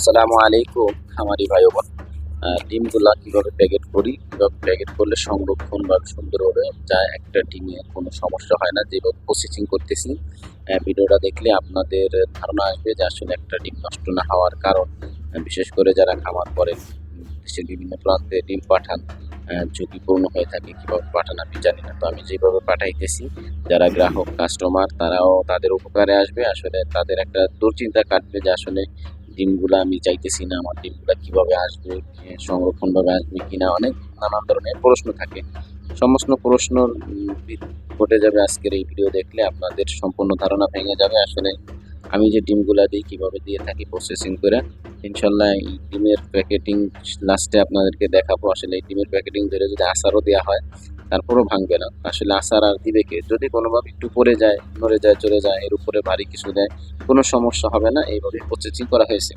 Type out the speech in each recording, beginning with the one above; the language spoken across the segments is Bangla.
আসসালামু আলাইকুম খামারি ভাই বোন। ডিমগুলা কীভাবে প্যাকেট করি? কীভাবে প্যাকেট করলে সংরক্ষণ বা সুন্দরভাবে যায় একটা ডিমে কোনো সমস্যা হয় না যেভাবে প্রসেসিং করতেছি। ভিডিওটা দেখলে আপনাদের ধারণা আসবে যে আসলে একটা ডিম নষ্ট না হওয়ার কারণ। বিশেষ করে যারা খামার উম, দেশের বিভিন্ন প্রান্তে ডিম পাঠান ঝুঁকিপূর্ণ হয়ে থাকে কীভাবে পাঠান আমি জানি না। তো আমি যেভাবে পাঠাইতেছি যারা গ্রাহক কাস্টমার তারাও তাদের উপকারে আসবে। আসলে তাদের একটা দুশ্চিন্তা কাটবে যে আসলে ডিমগুলো আমি চাইতেছি না, আমার ডিমগুলো কীভাবে আসবে সংরক্ষণভাবে আসবে কিনা, অনেক নানান ধরনের প্রশ্ন থাকে। সমস্ত প্রশ্ন ঘটে যাবে আজকের এই ভিডিও দেখলে, আপনাদের সম্পূর্ণ ধারণা ভেঙে যাবে। আসলে আমি যে ডিমগুলা দিই, কীভাবে দিয়ে থাকি প্রসেসিং করে, ইনশাল্লাহ এই ডিমের প্যাকেটিং লাস্টে আপনাদেরকে দেখাবো। আসলে এই ডিমের প্যাকেটিং ধরে যদি আচারও দেওয়া হয় তারপরও ভাঙবে না। আসলে আচার আর দিবে কে? যদি কোনোভাবে একটু পড়ে যায় নড়ে যায়, চলে যায়, এর উপরে ভারী কিছু দেয়, কোনো সমস্যা হবে না। এইভাবে প্রসেসিং করা হয়েছে।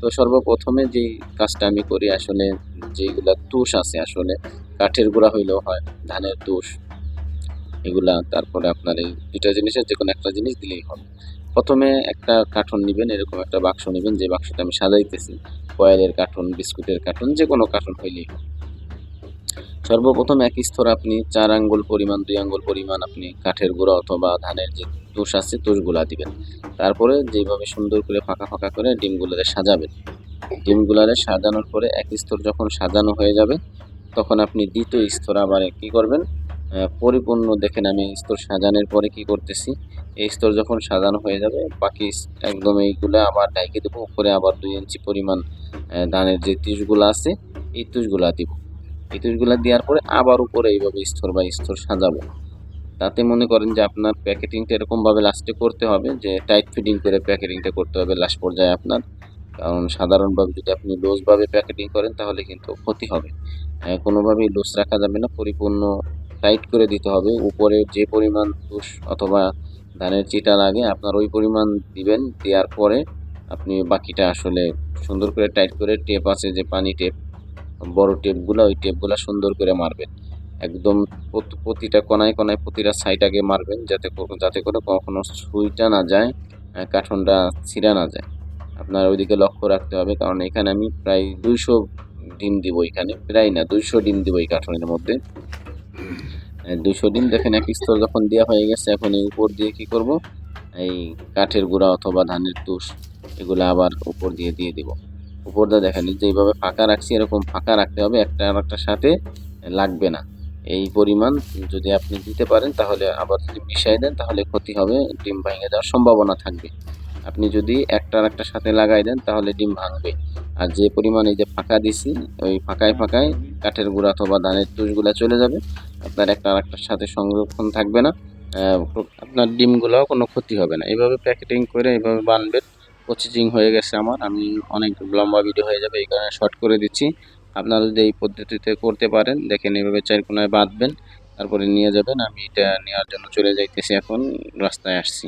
তো সর্বপ্রথমে যেই কাজটা আমি করি, আসলে যেগুলা তুষ আছে, আসলে কাঠের গুঁড়া হইলেও হয়, ধানের তুষ, এগুলা, তারপরে আপনার এই দুটা জিনিসের যে কোনো একটা জিনিস দিলেই হবে। প্রথমে একটা কার্টন নেবেন, এরকম একটা বাক্স নেবেন, যে বাক্সটা আমি সাজাইতেছি। কয়েলের কার্টন বিস্কুটের কার্টন যে কোনো কার্টন হইলেই হবে। সর্বপ্রথম এক স্তর আপনি চার আঙ্গুল পরিমাণ, দুই আঙ্গুল পরিমাণ আপনি কাঠের গুঁড়া অথবা ধানের যে তুষ আছে তুষগুলা দিবেন। তারপরে যেভাবে সুন্দর করে ফাঁকা ফাঁকা করে ডিমগুলোরে সাজাবেন। ডিমগুলারে সাজানোর পরে এক স্তর যখন সাজানো হয়ে যাবে, তখন আপনি দ্বিতীয় স্তর আবার কি করবেন? পরিপূর্ণ দেখেন আমি স্তর সাজানোর পরে কি করতেছি। এই স্তর যখন সাজানো হয়ে যাবে, বাকি একদম এইগুলো আবার ডাইকে দেবো। উপরে আবার দুই ইঞ্চি পরিমাণ ধানের যে তুষগুলো আছে, এই তুষগুলা দিব। এই দেওয়ার পরে আবার উপরে এইভাবে স্তর বাই স্তর সাজাবো। তাতে মনে করেন যে আপনার প্যাকেটিংটা এরকমভাবে লাস্টে করতে হবে যে টাইট ফিটিং করে প্যাকেটিংটা করতে হবে লাস্ট পর্যায়ে আপনার। কারণ সাধারণভাবে যদি আপনি লুজভাবে প্যাকেটিং করেন তাহলে কিন্তু ক্ষতি হবে। কোনোভাবেই লুজ রাখা যাবে না, পরিপূর্ণ টাইট করে দিতে হবে। উপরে যে পরিমাণ তুষ অথবা ধানের চিটা লাগে আপনার ওই পরিমাণ দিবেন, দেওয়ার পরে আপনি বাকিটা আসলে সুন্দর করে টাইট করে টেপ আছে যে পানি টেপ বড় টেপগুলো ওই টেপগুলো সুন্দর করে মারবেন। একদম প্রতিটা কোনায় কোনায় প্রতিটা সাইড আগে মারবেন যাতে যাতে করে কখনো সুইটা না যায় আহ, কার্টনটা ছিঁড়া না যায়। আপনার ওইদিকে লক্ষ্য রাখতে হবে কারণ এখানে আমি প্রায় দুইশো ডিম দিব এখানে প্রায় না দুইশো ডিম দিব এই কার্টনের মধ্যে। দুশো ডিম দেখেন এক স্তর যখন দেওয়া হয়ে গেছে এখন এই উপর দিয়ে কি করব? এই কাঠের গুঁড়া অথবা ধানের তুষ এগুলো আবার উপর দিয়ে দিয়ে দিব। উপর দেখেন যে এইভাবে ফাঁকা রাখছি, এরকম ফাঁকা রাখতে হবে, একটা আর একটার সাথে লাগবে না। এই পরিমাণ যদি আপনি দিতে পারেন, তাহলে আবার যদি মিশাই দেন, তাহলে ক্ষতি হবে, ডিম ভেঙে যাওয়ার সম্ভাবনা থাকবে। আপনি যদি একটা একটার সাথে লাগাই দেন, তাহলে ডিম ভাঙবে। আর যে পরিমাণ এই যে ফাঁকা দিছি, ওই ফাঁকায় ফাঁকায় কাঠের গুঁড়া অথবা ধানের তুষগুলা চলে যাবে, আপনার একটা একটার সাথে সংরক্ষণ থাকবে না আপনার ডিমগুলোও কোনো ক্ষতি হবে না। এইভাবে প্যাকেটিং করে এইভাবে বানবেন প্রসেসিং হয়ে গেছে আমার। আমি অনেক লম্বা ভিডিও হয়ে যাবে, এই কারণে শর্ট করে দিচ্ছি। আপনারা যদি এই পদ্ধতিতে করতে পারেন, দেখেন এভাবে চার কোনায় বাঁধবেন, তারপরে নিয়ে যাবেন। আমি এটা নেওয়ার জন্য চলে যাইতেছি এখন, রাস্তায় আসছি।